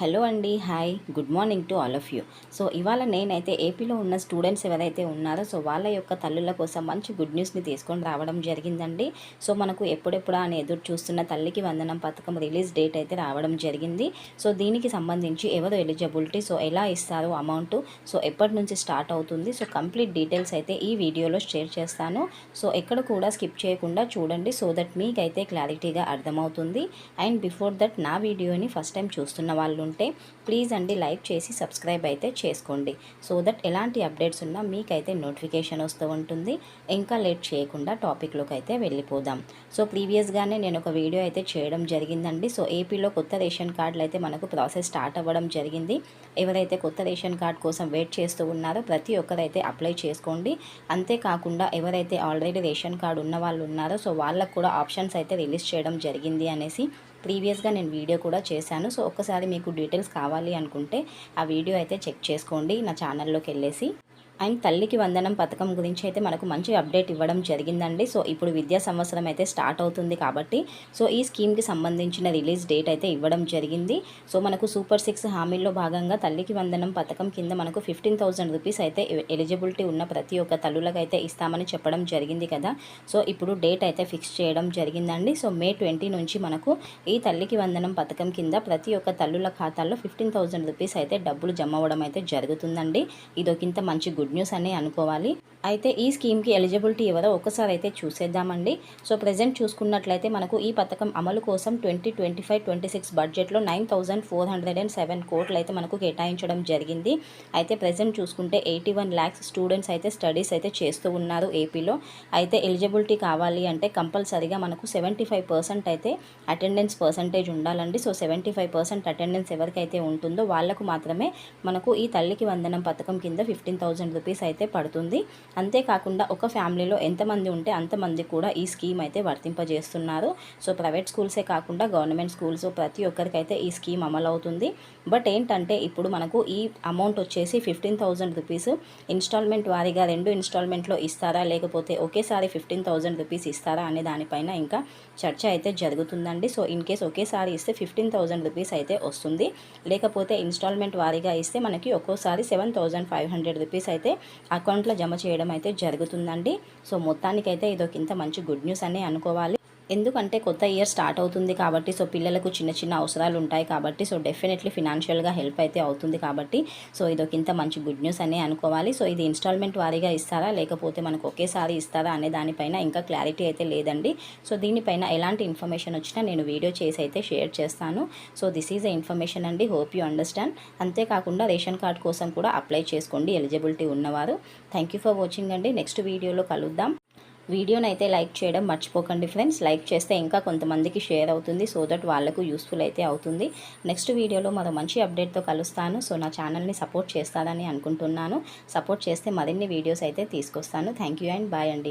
Hello అండి hi good morning to all of you. So ఇవాళ నేనైతే ఏపీలో ఉన్న స్టూడెంట్స్ ఎవరైతే ఉన్నారో సో వాళ్ళ యొక్క తల్లుల కోసం మంచి గుడ్ న్యూస్ని తీసుకొని రావడం జరిగిందండి. సో మనకు ఎప్పుడెప్పుడా అని ఎదురు చూస్తున్న తల్లికి వందనం పథకం రిలీజ్ డేట్ అయితే రావడం జరిగింది. సో దీనికి సంబంధించి ఎవరు ఎలిజిబిలిటీ సో ఎలా ఇస్తారు అమౌంట్ సో ఎప్పటి నుంచి స్టార్ట్ అవుతుంది. సో కంప్లీట్ డీటెయిల్స్ అయితే ఈ వీడియోలో షేర్ చేస్తాను. సో ఎక్కడ కూడా స్కిప్ చేయకుండా చూడండి సో దట్ మీకైతే క్లారిటీగా అర్థమవుతుంది. అండ్ బిఫోర్ దట్ నా వీడియోని ఫస్ట్ టైం చూస్తున్న వాళ్ళు ఉంటే ప్లీజ్ అండి లైక్ చేసి సబ్స్క్రైబ్ అయితే చేసుకోండి. సో దట్ ఎలాంటి అప్డేట్స్ ఉన్నా మీకైతే నోటిఫికేషన్ వస్తూ ఉంటుంది. ఇంకా లేట్ చేయకుండా టాపిక్లోకి అయితే వెళ్ళిపోదాం. సో ప్రీవియస్గానే నేను ఒక వీడియో అయితే చేయడం జరిగిందండి. సో ఏపీలో కొత్త రేషన్ కార్డులు అయితే మనకు ప్రాసెస్ స్టార్ట్ అవ్వడం జరిగింది. ఎవరైతే కొత్త రేషన్ కార్డ్ కోసం వెయిట్ చేస్తూ ఉన్నారో ప్రతి ఒక్కరైతే అప్లై చేసుకోండి. అంతేకాకుండా ఎవరైతే ఆల్రెడీ రేషన్ కార్డు ఉన్న వాళ్ళు ఉన్నారో సో వాళ్ళకు కూడా ఆప్షన్స్ అయితే రిలీజ్ చేయడం జరిగింది అనేసి ప్రీవియస్గా నేను వీడియో కూడా చేశాను. సో ఒక్కసారి మీకు డీటెయిల్స్ కావాలి అనుకుంటే ఆ వీడియో అయితే చెక్ చేసుకోండి. నా ఛానల్లోకి వెళ్ళేసి. అండ్ తల్లికి వందనం పథకం గురించి అయితే మనకు మంచి అప్డేట్ ఇవ్వడం జరిగిందండి. సో ఇప్పుడు విద్యా సంవత్సరం అయితే స్టార్ట్ అవుతుంది కాబట్టి సో ఈ స్కీమ్కి సంబంధించిన రిలీజ్ డేట్ అయితే ఇవ్వడం జరిగింది. సో మనకు సూపర్ సిక్స్ హామీల్లో భాగంగా తల్లికి వందనం పథకం కింద మనకు ఫిఫ్టీన్ థౌసండ్ రూపీస్ అయితే ఎలిజిబిలిటీ ఉన్న ప్రతి ఒక్క తల్లులకైతే ఇస్తామని చెప్పడం జరిగింది కదా. సో ఇప్పుడు డేట్ అయితే ఫిక్స్ చేయడం జరిగిందండి. సో మే ట్వంటీ నుంచి మనకు ఈ తల్లికి వందనం పథకం కింద ప్రతి ఒక్క తల్లుల ఖాతాల్లో ఫిఫ్టీన్ థౌసండ్ రూపీస్ అయితే డబ్బులు జమ అవ్వడం అయితే జరుగుతుందండి. ఇదొకింత మంచి గుడ్ న్యూస్ అని అనుకోవాలి. అయితే ఈ స్కీమ్కి ఎలిజిబిలిటీ ఎవరో ఒకసారి అయితే చూసేద్దామండి. సో ప్రజెంట్ చూసుకున్నట్లయితే మనకు ఈ పథకం అమలు కోసం twenty twenty five twenty six బడ్జెట్లో nine thousand four hundred and seven కోట్లు అయితే మనకు కేటాయించడం జరిగింది. అయితే ప్రజెంట్ చూసుకుంటే ఎయిటీ వన్ ల్యాక్స్ స్టూడెంట్స్ అయితే స్టడీస్ అయితే చేస్తూ ఉన్నారు ఏపీలో. అయితే ఎలిజిబిలిటీ కావాలి అంటే కంపల్సరీగా మనకు సెవెంటీ ఫైవ్ పర్సెంట్ అయితే అటెండెన్స్ పర్సంటేజ్ ఉండాలండి. So seventy five percent attendance ఎవరికైతే ఉంటుందో వాళ్ళకు మాత్రమే మనకు ఈ తల్లికి వందనం పథకం కింద ఫిఫ్టీన్ థౌజండ్ రూపీస్ అయితే పడుతుంది. అంతేకాకుండా ఒక ఫ్యామిలీలో ఎంతమంది ఉంటే అంతమంది కూడా ఈ స్కీమ్ అయితే వర్తింపజేస్తున్నారు. సో ప్రైవేట్ స్కూల్సే కాకుండా గవర్నమెంట్ స్కూల్స్ ప్రతి ఒక్కరికైతే ఈ స్కీమ్ అమలు అవుతుంది బట్ ఏంటంటే ఇప్పుడు మనకు ఈ అమౌంట్ వచ్చేసి ఫిఫ్టీన్ థౌజండ్ రూపీస్. ఇన్స్టాల్మెంట్ వారీగా రెండు ఇన్స్టాల్మెంట్లో ఇస్తారా? లేకపోతే ఒకేసారి ఫిఫ్టీన్ థౌజండ్ రూపీస్ ఇస్తారా? అనే దానిపైన ఇంకా చర్చ అయితే జరుగుతుందండి. సో ఇన్ కేస్ ఒకేసారి ఇస్తే ఫిఫ్టీన్ థౌజండ్ రూపీస్ అయితే వస్తుంది. లేకపోతే ఇన్స్టాల్మెంట్ వారీగా ఇస్తే మనకి ఒక్కోసారి seven thousand five hundred rupees అయితే అకౌంట్లో జమ చేయడం అయితే జరుగుతుందండి. సో మొత్తానికైతే ఇదొక ఇంత మంచి గుడ్ న్యూస్ అని అనుకోవాలి. ఎందుకంటే కొత్త ఇయర్ స్టార్ట్ అవుతుంది కాబట్టి సో పిల్లలకు చిన్న చిన్న అవసరాలు ఉంటాయి కాబట్టి సో డెఫినెట్లీ ఫినాన్షియల్గా హెల్ప్ అయితే అవుతుంది కాబట్టి సో ఇదొక ఇంత మంచి గుడ్ న్యూస్ అనే అనుకోవాలి. సో ఇది ఇన్స్టాల్మెంట్ వారీగా ఇస్తారా లేకపోతే మనకు ఒకేసారి ఇస్తారా అనే దానిపైన ఇంకా క్లారిటీ అయితే లేదండి. సో దీనిపైన ఎలాంటి ఇన్ఫర్మేషన్ వచ్చినా నేను వీడియో చేసి అయితే షేర్ చేస్తాను. So this is a information అండి. Hope you understand. అంతేకాకుండా రేషన్ కార్డ్ కోసం కూడా అప్లై చేసుకోండి. ఎలిజిబిలిటీ ఉన్నవారు. థ్యాంక్ యూ ఫర్ వాచింగ్ అండి. నెక్స్ట్ వీడియోలో కలుద్దాం. వీడియోని అయితే లైక్ చేయడం మర్చిపోకండి ఫ్రెండ్స్. లైక్ చేస్తే ఇంకా కొంతమందికి షేర్ అవుతుంది సో దట్ వాళ్ళకు యూస్ఫుల్ అయితే అవుతుంది. నెక్స్ట్ వీడియోలో మరో మంచి అప్డేట్తో కలుస్తాను. సో నా ఛానల్ని సపోర్ట్ చేస్తారని అనుకుంటున్నాను. సపోర్ట్ చేస్తే మరిన్ని వీడియోస్ అయితే తీసుకొస్తాను. థ్యాంక్ యూ అండ్ బాయ్ అండి.